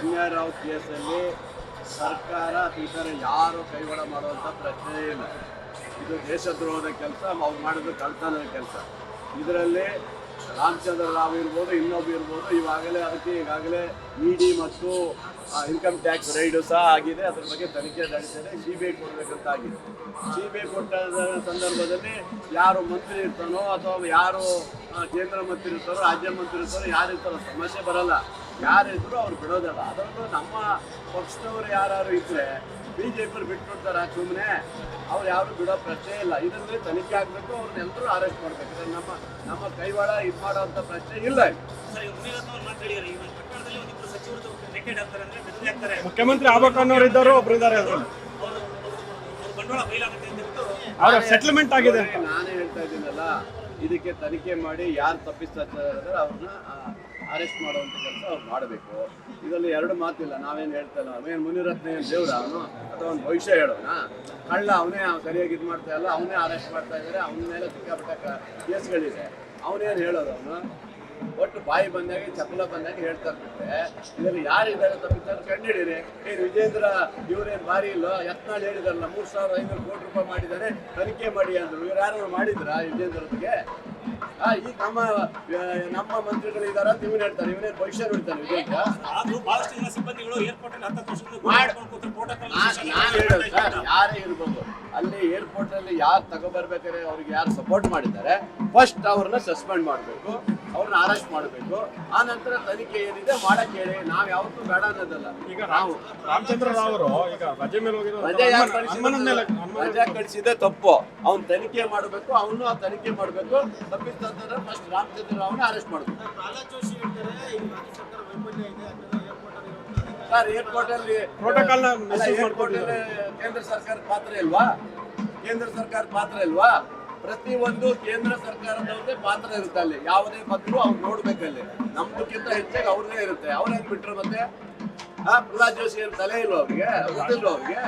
N R Rao ಕೇಸಲ್ಲಿ ಸರ್ಕಾರ ಅಥವಾ ಯಾರು ಕೈವಾಡ ಮಾಡುವಂಥ ಪ್ರಶ್ನೆ ಇಲ್ಲ. ಇದು ದೇಶದ್ರೋಹದ ಕೆಲಸ, ಅವ್ರು ಮಾಡಿದ ಕಳ್ತನದ ಕೆಲಸ. ಇದರಲ್ಲಿ ರಾಮಚಂದ್ರ ರಾವ್ ಇರ್ಬೋದು ಇನ್ನೊಬ್ಬ ಇರ್ಬೋದು, ಇವಾಗಲೇ ಅದಕ್ಕೆ ಈಗಾಗಲೇ ಇ ಡಿ ಮತ್ತು ಇನ್ಕಮ್ ಟ್ಯಾಕ್ಸ್ ರೈಡು ಸಹ ಆಗಿದೆ. ಅದ್ರ ಬಗ್ಗೆ ತನಿಖೆ ನಡೆಸಿದೆ. ಸಿ ಬಿ ಐ ಕೊಡಬೇಕಂತ ಆಗಿದೆ. ಸಿ ಬಿ ಐ ಕೊಟ್ಟ ಸಂದರ್ಭದಲ್ಲಿ ಯಾರು ಮಂತ್ರಿ ಇರ್ತಾನೋ ಅಥವಾ ಯಾರು ಕೇಂದ್ರ ಮಂತ್ರಿ ಇರ್ತಾರೋ, ರಾಜ್ಯ ಮಂತ್ರಿ ಇರ್ತಾರೋ ಯಾರು ಇರ್ತಾರೋ ಸಮಸ್ಯೆ ಬರಲ್ಲ. ಯಾರಿದ್ರು ಅವ್ರು ಬಿಡೋದಲ್ಲ. ಅದರಲ್ಲೂ ನಮ್ಮ ಪಕ್ಷದವರು ಯಾರು ಇದ್ರೆ ಬಿ ಜೆ ಪಿಯವ್ರು ಬಿಟ್ಬಿಡ್ತಾರೆ ಸುಮ್ಮನೆ ಅವ್ರು ಯಾರು ಬಿಡೋ ಪ್ರಶ್ನೆ ಇಲ್ಲ. ಇದರಲ್ಲಿ ತನಿಖೆ ಆಗಬೇಕು ಅವ್ರನ್ನೆಲ್ಲರೂ ಅರೆಸ್ಟ್ ಮಾಡಬೇಕು. ನಮ್ಮ ನಮ್ಮ ಕೈವಾಡ ಇದು ಮಾಡೋಂಥ ಪ್ರಶ್ನೆ ಇಲ್ಲ ಮುಖ್ಯಮಂತ್ರಿ ಆಗ್ಬೇಕು ಅನ್ನೋರು ಇದ್ದಾರೆ ಒಬ್ರು ಇದ್ದಾರೆ ಸೆಟಲ್ಮೆಂಟ್ ಅವರು ಸೆಟ್ಲ್ಮೆಂಟ್ ಆಗಿದೆ ನಾನೇ ಹೇಳ್ತಾ ಇದ್ದೀನಲ್ಲ ಇದಕ್ಕೆ ತನಿಖೆ ಮಾಡಿ ಯಾರು ತಪ್ಪಿಸ್ತಾರೆ ಅವ್ರನ್ನ ಅರೆಸ್ಟ್ ಮಾಡುವಂಥ ಕೆಲಸ ಅವ್ರು ಮಾಡಬೇಕು. ಇದರಲ್ಲಿ ಎರಡು ಮಾತಿಲ್ಲ, ನಾವೇನು ಹೇಳ್ತಾ ಇಲ್ಲ ಅವೇನು ಮುನಿರತ್ನ ಏನು ದೇವ್ರ ಅವನು? ಅಥವಾ ಒಂದು ಭವಿಷ್ಯ ಹೇಳೋಣ ಕಳ್ಳ ಅವನೇ ಸರಿಯಾಗಿ ಇದು ಮಾಡ್ತಾ ಇಲ್ಲ, ಅವನೇ ಅರೆಸ್ಟ್ ಮಾಡ್ತಾ ಇದ್ದಾರೆ ಅವನ ಮೇಲೆ ಸಿಕ್ಕಾಪಟ್ಟ ಕೇಸ್ಗಳಿದೆ. ಅವನೇನು ಹೇಳೋದು ಅವನು? ಒಟ್ಟು ಬಾಯಿ ಬಂದಾಗ ಚಪಲ ಬಂದಾಗ ಹೇಳ್ತಾ ಇರ್ತಾರೆ ಇದರಲ್ಲಿ ಯಾರಿದ್ದಾರೆ ತಪ್ಪಿದ್ದಾರೆ ಕಂಡುಹಿಡಿರಿ ಏನು ವಿಜೇಂದ್ರ, ಇವರೇನು ಭಾರಿ ಇಲ್ಲ ಯತ್ನಾಳ್ ಹೇಳಿದಾರಲ್ಲ, ಮೂರು ಸಾವಿರದ ಐನೂರು ಕೋಟಿ ರೂಪಾಯಿ ಮಾಡಿದ್ದಾರೆ, ತನಿಖೆ ಮಾಡಿ ಅಂದರು. ಇವ್ರು ಯಾರು ಮಾಡಿದ್ರ ವಿಜೇಂದ್ರನಿಗೆ ಈಗ ನಮ್ಮ ನಮ್ಮ ಮಂತ್ರಿಗಳು ಇದಾರ ಇವನ್ ಹೇಳ್ತಾರೆ ಇವನೇ ಭವಿಷ್ಯ ನೋಡ್ತಾರೆ ವಿಜೇಂದ್ರ ಆದ್ರೂ ಬಹಳಷ್ಟು ಜನ ಸಿಬ್ಬಂದಿಗಳು ಏರ್ಪೋರ್ಟ್ ಅಲ್ಲಿ ಹತ್ತತ್ತು ವರ್ಷದಿಂದ ನಾನ್ ಹೇಳೋದು ಸರ್ ಯಾರೇ ಇರ್ಬೋದು. ಅಲ್ಲಿ ಏರ್ಪೋರ್ಟ್ ಅಲ್ಲಿ ಯಾರು ತಗೊಬರ್ಬೇಕಾದ್ರೆ ಅವ್ರಿಗೆ ಯಾರು ಸಪೋರ್ಟ್ ಮಾಡಿದ್ದಾರೆ ಫಸ್ಟ್ ಅವ್ರನ್ನ ಸಸ್ಪೆಂಡ್ ಮಾಡಬೇಕು ಅವ್ರನ್ನ ಅರೆಸ್ಟ್ ಮಾಡಬೇಕು. ಆ ನಂತರ ತನಿಖೆ ಏನಿದೆ ಮಾಡಕ್ ಹೇಳಿ. ನಾವ್ ಯಾವತ್ತೂ ಬೇಡ ಅನ್ನೋದಲ್ಲ. ಈಗ ನಾವು ರಾಮಚಂದ್ರ ರಾವ್ ಅವರು ಈಗ ರಜೆ ಮೇಲೆ ಹೋಗಿರೋ ರಜೆ ಕಳಿಸಿದೆ ತಪ್ಪು. ಅವ್ನ ತನಿಖೆ ಮಾಡಬೇಕು ಅವನು ಆ ತನಿಖೆ ಮಾಡಬೇಕು. ತಪ್ಪಿಸ್ತಂದ್ರೆ ಫಸ್ಟ್ ರಾಮಚಂದ್ರ ರಾವ್ನ ಅರೆಸ್ಟ್ ಮಾಡಬೇಕು. ಸರ್ ಏರ್ಪೋರ್ಟ್ ಸರ್ಕಾರ ವೈಫಲ್ಯ ಇದೆ misuse ಏರ್ಪೋರ್ಟ್ ಅಲ್ಲಿ ಕೇಂದ್ರ ಸರ್ಕಾರ ಪಾತ್ರ ಇಲ್ವಾ? ಕೇಂದ್ರ ಸರ್ಕಾರ ಪಾತ್ರ ಇಲ್ವಾ? ಪ್ರತಿ ಒಂದು ಕೇಂದ್ರ ಸರ್ಕಾರದವ್ರದೇ ಪಾತ್ರ ಇರುತ್ತೆ ಅಲ್ಲಿ. ಯಾವುದೇ ಬಂದ್ರು ಅವ್ರು ನೋಡ್ಬೇಕಲ್ಲಿ ನಮ್ದಕ್ಕಿಂತ ಹೆಚ್ಚಾಗಿ ಅವ್ರದೇ ಇರುತ್ತೆ. ಅವ್ರೇನ್ ಬಿಟ್ರು ಮತ್ತೆ? ಆ ಪ್ರಹ್ಲಾದ್ ಜೋಶಿ ಏನ್ ತಲೆ ಇಲ್ವಾ ಅವ್ರಿಗೆ? ಗೊತ್ತಿಲ್ವಾ ಅವ್ರಿಗೆ?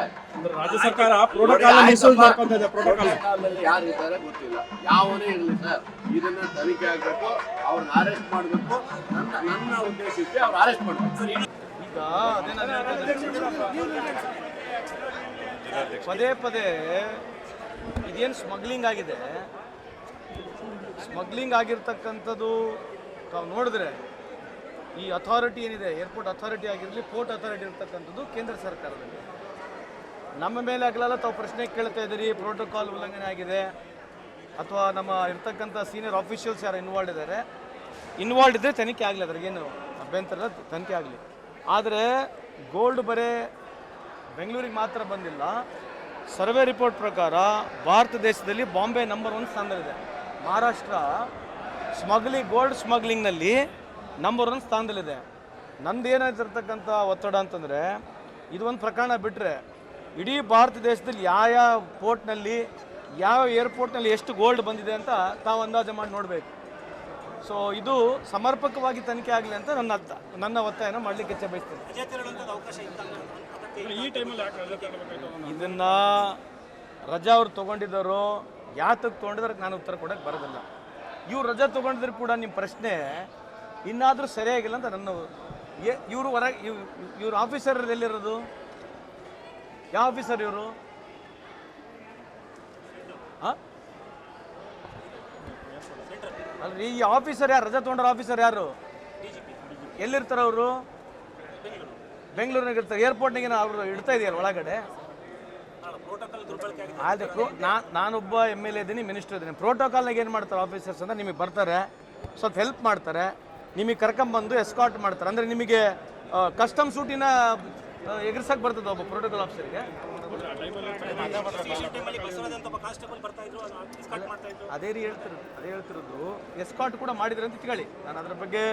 ರಾಜ್ಯ ಸರ್ಕಾರ ಪ್ರೋಟೋಕಾಲ್ ಪ್ರೋಟೋಕಾಲ್ ಪ್ರೋಟೋಕಾಲ್ ಯಾರು ಇದ್ದಾರೆ ಗೊತ್ತಿಲ್ಲ. ಯಾವನೇ ಇರಲಿ ಸರ್ ಇದನ್ನ ತನಿಖೆ ಆಗ್ಬೇಕು ಅವ್ರನ್ನ ಅರೆಸ್ಟ್ ಮಾಡ್ಬೇಕು. ನನ್ನ ನನ್ನ ಉದ್ದೇಶಕ್ಕೆ ಅವ್ರು ಅರೆಸ್ಟ್ ಮಾಡಬೇಕು. ಪದೇ ಪದೇ ಇದೇನು ಸ್ಮಗ್ಲಿಂಗ್ ಆಗಿದೆ? ಸ್ಮಗ್ಲಿಂಗ್ ಆಗಿರ್ತಕ್ಕಂಥದ್ದು ತಾವು ನೋಡಿದ್ರೆ ಈ ಅಥಾರಿಟಿ ಏನಿದೆ ಏರ್ಪೋರ್ಟ್ ಅಥಾರಿಟಿ ಆಗಿರಲಿ ಪೋರ್ಟ್ ಅಥಾರಿಟಿ ಇರ್ತಕ್ಕಂಥದ್ದು ಕೇಂದ್ರ ಸರ್ಕಾರದಲ್ಲಿ. ನಮ್ಮ ಮೇಲೆ ಆಗಲಲ್ಲ ತಾವು ಪ್ರಶ್ನೆ ಕೇಳ್ತಾ ಇದ್ದೀರಿ ಪ್ರೋಟೋಕಾಲ್ ಉಲ್ಲಂಘನೆ ಆಗಿದೆ, ಅಥವಾ ನಮ್ಮ ಇರ್ತಕ್ಕಂಥ ಸೀನಿಯರ್ ಆಫೀಷಿಯಲ್ಸ್ ಯಾರು ಇನ್ವಾಲ್ವ್ ಇದ್ದಾರೆ? ಇನ್ವಾಲ್ವ್ ಇದ್ದರೆ ತನಿಖೆ ಆಗಲಿ ಅದ್ರಾಗೇನು ಅಭ್ಯಂತರ ತನಿಖೆ ಆಗಲಿ. ಆದರೆ ಗೋಲ್ಡ್ ಬರೇ ಬೆಂಗಳೂರಿಗೆ ಮಾತ್ರ ಬಂದಿಲ್ಲ. ಸರ್ವೆ ರಿಪೋರ್ಟ್ ಪ್ರಕಾರ ಭಾರತ ದೇಶದಲ್ಲಿ ಬಾಂಬೆ ನಂಬರ್ ಒನ್ ಸ್ಥಾನದಲ್ಲಿದೆ ಮಹಾರಾಷ್ಟ್ರ ಸ್ಮಗ್ಲಿ ಗೋಲ್ಡ್ ಸ್ಮಗ್ಲಿಂಗ್ನಲ್ಲಿ ನಂಬರ್ ಒನ್ ಸ್ಥಾನದಲ್ಲಿದೆ ನಂದು ಏನಾಯ್ತಿರ್ತಕ್ಕಂಥ ಒತ್ತಡ ಅಂತಂದರೆ, ಇದು ಒಂದು ಪ್ರಕರಣ ಬಿಟ್ಟರೆ ಇಡೀ ಭಾರತ ದೇಶದಲ್ಲಿ ಯಾವ ಯಾವ ಪೋರ್ಟ್ನಲ್ಲಿ ಯಾವ ಏರ್ಪೋರ್ಟ್ನಲ್ಲಿ ಎಷ್ಟು ಗೋಲ್ಡ್ ಬಂದಿದೆ ಅಂತ ತಾವು ಅಂದಾಜು ಮಾಡಿ ನೋಡಬೇಕು. ಸೊ ಇದು ಸಮರ್ಪಕವಾಗಿ ತನಿಖೆ ಆಗಲಿ ಅಂತ ನನ್ನ ಅರ್ಥ- ನನ್ನ ಒತ್ತಾಯನ ಮಾಡಲಿಕ್ಕೆ ಇಚ್ಛೆ ಬಯಸ್ತೇನೆ. ಇದನ್ನ ರಜಾ ಅವ್ರು ತೊಗೊಂಡಿದ್ದಾರೋ ಯಾತಕ್ಕೆ ತೊಗೊಂಡಿದ್ರೆ ನಾನು ಉತ್ತರ ಕೊಡಕ್ಕೆ ಬರೋದಿಲ್ಲ. ಇವ್ರು ರಜಾ ತೊಗೊಂಡಿದ್ರು ಕೂಡ ನಿಮ್ಮ ಪ್ರಶ್ನೆ ಇನ್ನಾದರೂ ಸರಿಯಾಗಿಲ್ಲ ಅಂತ ನನ್ನ ಇವರು ಹೊರಗೆ ಇವ್ರ ಆಫೀಸರ್ ಎಲ್ಲಿರೋದು? ಯಾವ ಆಫೀಸರ್ ಇವರು? ಅಲ್ರಿ ಈ ಆಫೀಸರ್ ಯಾರು? ರಜಾ ತೊಗೊಂಡ್ರ ಆಫೀಸರ್ ಯಾರು? ಎಲ್ಲಿರ್ತಾರೆ ಅವರು? ಬೆಂಗಳೂರಿನಾಗ ಇರ್ತಾರೆ. ಏರ್ಪೋರ್ಟ್ನಾಗ ಅವರು ಇಡ್ತಾ ಇದೆಯಲ್ಲ ಒಳಗಡೆ? ಆದ್ರೆ ಪ್ರೋ ನಾನೊಬ್ಬ ಎಂ ಎಲ್ ಎ ಇದ್ದೀನಿ ಮಿನಿಸ್ಟರ್ ಇದ್ದೀನಿ. ಪ್ರೋಟೋಕಾಲ್ನಾಗ ಏನು ಮಾಡ್ತಾರೆ ಆಫೀಸರ್ಸ್ ಅಂದರೆ ನಿಮಗೆ ಬರ್ತಾರೆ, ಸ್ವಲ್ಪ ಹೆಲ್ಪ್ ಮಾಡ್ತಾರೆ, ನಿಮಗೆ ಕರ್ಕೊಂಬಂದು ಎಸ್ಕಾಟ್ ಮಾಡ್ತಾರೆ. ಅಂದರೆ ನಿಮಗೆ ಕಸ್ಟಮ್ ಸೂಟಿನ ಎಗರ್ಸಕ್ಕೆ ಬರ್ತದೆ ಒಬ್ಬ ಪ್ರೋಟೋಕಾಲ್ ಆಫೀಸರ್ಗೆ ಅದೇ ರೀ ಹೇಳ್ತಿರೋದು ಅದೇ ಹೇಳ್ತಿರೋದು. ಎಸ್ಕಾಟ್ ಕೂಡ ಮಾಡಿದ್ರೆ ಅಂತ ತಿಳಿ ನಾನು ಅದ್ರ ಬಗ್ಗೆ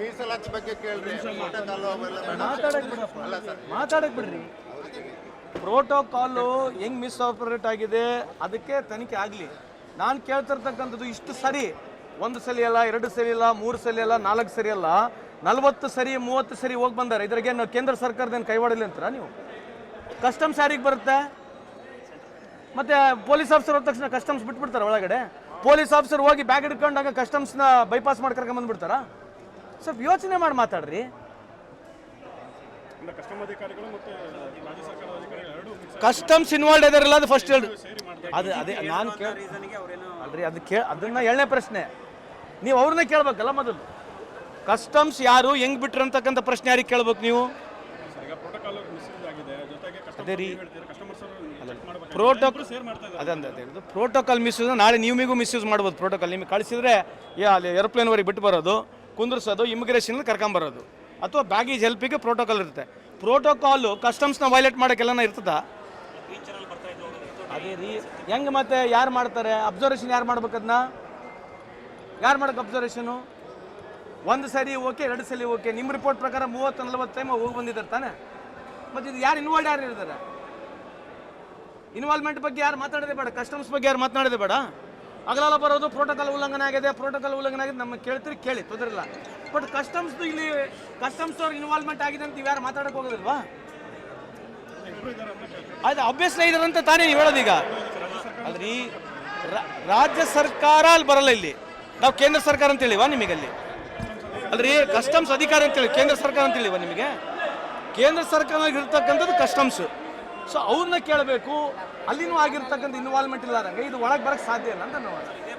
ಮೀಸಲಾತಿ ಬಗ್ಗೆ ಕೇಳ್ರಿ. ಮಾತಾಡಕ್ ಬಿಡ್ರಿ. ಪ್ರೋಟೋಕಾಲು ಹೆಂಗ್ ಮಿಸ್ ಆಪರೇಟ್ ಆಗಿದೆ ಅದಕ್ಕೆ ತನಿಖೆ ಆಗಲಿ. ನಾನು ಕೇಳ್ತಿರ್ತಕ್ಕಂಥದ್ದು ಇಷ್ಟು ಸರಿ. ಒಂದು ಸಲ ಅಲ್ಲ ಎರಡು ಸಲ ಇಲ್ಲ ಮೂರು ಸಲ ಅಲ್ಲ ನಾಲ್ಕು ಸರಿ ಅಲ್ಲ. ನಲವತ್ತು ಸರಿ ಮೂವತ್ತು ಸರಿ ಹೋಗಿ ಬಂದಾರೆ. ಇದ್ರಾಗೇನು ಕೇಂದ್ರ ಸರ್ಕಾರದೇನು ಕೈವಾಡಲಿ ಅಂತೀರಾ ನೀವು? ಕಸ್ಟಮ್ಸ್ ಯಾರಿಗೆ ಬರುತ್ತೆ? ಮತ್ತೆ ಪೊಲೀಸ್ ಆಫೀಸರ್ ಹೋದ ತಕ್ಷಣ ಕಸ್ಟಮ್ಸ್ ಬಿಟ್ಬಿಡ್ತಾರೆ ಒಳಗಡೆ? ಪೊಲೀಸ್ ಆಫೀಸರ್ ಹೋಗಿ ಬ್ಯಾಗ್ ಹಿಡ್ಕೊಂಡಾಗ ಕಸ್ಟಮ್ಸ್ನ ಬೈಪಾಸ್ ಮಾಡಿ ಕರ್ಕೊಂಡ್ ಬಂದ್ಬಿಡ್ತಾರಾ? ಸ್ವಲ್ಪ ಯೋಚನೆ ಮಾಡಿ ಮಾತಾಡ್ರಿ. ಅಂದ್ರೆ ಕಸ್ಟಮ್ ಅಧಿಕಾರಿಗಳು ಮತ್ತೆ ರಾಜ್ಯ ಸರ್ಕಾರದ ಅಧಿಕಾರಿಗಳು ಎರಡೂ ಕಸ್ಟಮ್ಸ್ ಇನ್ವಾಲ್ಡ್ ಇದಾರಲ್ಲ ಅದು ಫಸ್ಟ್ ಹೇಳಿ ಅದು ಅದೇ ನಾನು ಕೇಳಿ ಅಲ್ರಿ ಅದು ಕೇ ಅದನ್ನ ಏಳನೇ ಪ್ರಶ್ನೆ. ನೀವು ಅವ್ರನ್ನೇ ಕೇಳ್ಬೇಕಲ್ಲ ಮೊದಲು. ಕಸ್ಟಮ್ಸ್ ಯಾರು? ಹೆಂಗ್ ಬಿಟ್ರು ಅಂತಕ್ಕಂಥ ಪ್ರಶ್ನೆ ಯಾರಿಗೆ ಕೇಳ್ಬೇಕು ನೀವು? ಅದೇ ರೀ. ಪ್ರೋಟೋಕಾಲ್ ಅದಂತ ಹೇಳಿದ್ದು ಪ್ರೋಟೋಕಾಲ್ ಮಿಸ್ಯೂಸ್ ನಾಳೆ ನಿಮಿಗೂ ಮಿಸ್ಯೂಸ್ ಮಾಡ್ಬೋದು ಪ್ರೋಟೋಕಾಲ್ ನಿಮಗೆ ಕಳಿಸಿದ್ರೆ ಅಲ್ಲಿ ಏರೋಪ್ಲೇನ್ವರೆಗೆ ಬಿಟ್ಟು ಬರೋದು ಕುಂದ್ರಿಸೋದು ಇಮಿಗ್ರೇಷನ್ ಕರ್ಕೊಂಬರೋದು ಅಥವಾ ಬ್ಯಾಗೇಜ್ ಹೆಲ್ಪಿಗೆ ಪ್ರೋಟೋಕಾಲ್ ಇರುತ್ತೆ. ಪ್ರೋಟೋಕಾಲು ಕಸ್ಟಮ್ಸ್ನ ವೈಲೇಟ್ ಮಾಡೋಕ್ಕೆಲ್ಲ ಇರ್ತದಾ? ಅದೇ ರೀ. ಹೆಂಗೆ ಮತ್ತೆ ಯಾರು ಮಾಡ್ತಾರೆ? ಅಬ್ಸರ್ವೇಷನ್ ಯಾರು ಮಾಡ್ಬೇಕದನ್ನ ಯಾರು ಮಾಡೋಕೆ ಅಬ್ಸರ್ವೇಷನು ಒಂದು ಸರಿ ಓಕೆ, ಎರಡು ಸಲ ಓಕೆ. ನಿಮ್ಮ ರಿಪೋರ್ಟ್ ಪ್ರಕಾರ ಮೂವತ್ತು, ನಲ್ವತ್ತು ಟೈಮ್ ಹೋಗಿ ಬಂದಿದ್ದಾರೆ ತಾನೆ? ಮತ್ತು ಇದು ಯಾರು ಇನ್ವಾಲ್ವ್ ಯಾರು ಇರ್ತಾರೆ? ಇನ್ವಾಲ್ವ್ಮೆಂಟ್ ಬಗ್ಗೆ ಯಾರು ಮಾತಾಡೋದೇ ಬೇಡ. ಕಸ್ಟಮ್ಸ್ ಬಗ್ಗೆ ಯಾರು ಮಾತನಾಡೋದೇ ಬೇಡ. ಅಗಲಾಲ ಬರೋದು ಪ್ರೋಟೋಕಾಲ್ ಉಲ್ಲಂಘನೆ ಆಗಿದೆ. ಪ್ರೋಟೋಕಾಲ್ ಉಲ್ಲಂಘನೆ ಆಗಿದೆ. ನಮ್ಮ ಕೇಳ್ತೀರಿ, ಕೇಳಿ. ತೊಂದರೆ ಇಲ್ಲ. ಬಟ್ ಕಸ್ಟಮ್ಸ್ದು ಇಲ್ಲಿ ಕಸ್ಟಮ್ಸ್ ಅವ್ರಿಗೆ ಇನ್ವಾಲ್ವ್ಮೆಂಟ್ ಆಗಿದೆ ಅಂತ ಯಾರು ಮಾತಾಡಕ್ಕೆ ಹೋಗೋದಿಲ್ವಾ? ಅದು ಅಭ್ಯಸ್ಲ ಇದಾರಂತ ತಾನೇ ನೀವು ಹೇಳೋದೀಗ ಅಲ್ರಿ ರಾಜ್ಯ ಸರ್ಕಾರ ಅಲ್ಲಿ ಬರಲ್ಲ ಇಲ್ಲಿ. ನಾವು ಕೇಂದ್ರ ಸರ್ಕಾರ ಅಂತ ಹೇಳಿವಾ ನಿಮಗಲ್ಲಿ? ಅಲ್ರಿ ಕಸ್ಟಮ್ಸ್ ಅಧಿಕಾರಿ ಅಂತೇಳಿ, ಕೇಂದ್ರ ಸರ್ಕಾರ ಅಂತ ಹೇಳಿವಾ ನಿಮಗೆ? ಕೇಂದ್ರ ಸರ್ಕಾರ ಇರ್ತಕ್ಕಂಥದ್ದು ಕಸ್ಟಮ್ಸ್ ಸೊ ಅವ್ರನ್ನ ಕೇಳಬೇಕು, ಅಲ್ಲಿನೂ ಆಗಿರ್ತಕ್ಕಂಥ ಇನ್ವಾಲ್ವ್ಮೆಂಟ್ ಇಲ್ಲಾರಂಗೆ, ಇದು ಒಳಗೆ ಬರಕ್ಕೆ ಸಾಧ್ಯ ಇಲ್ಲ ಅಂತ ನಾವು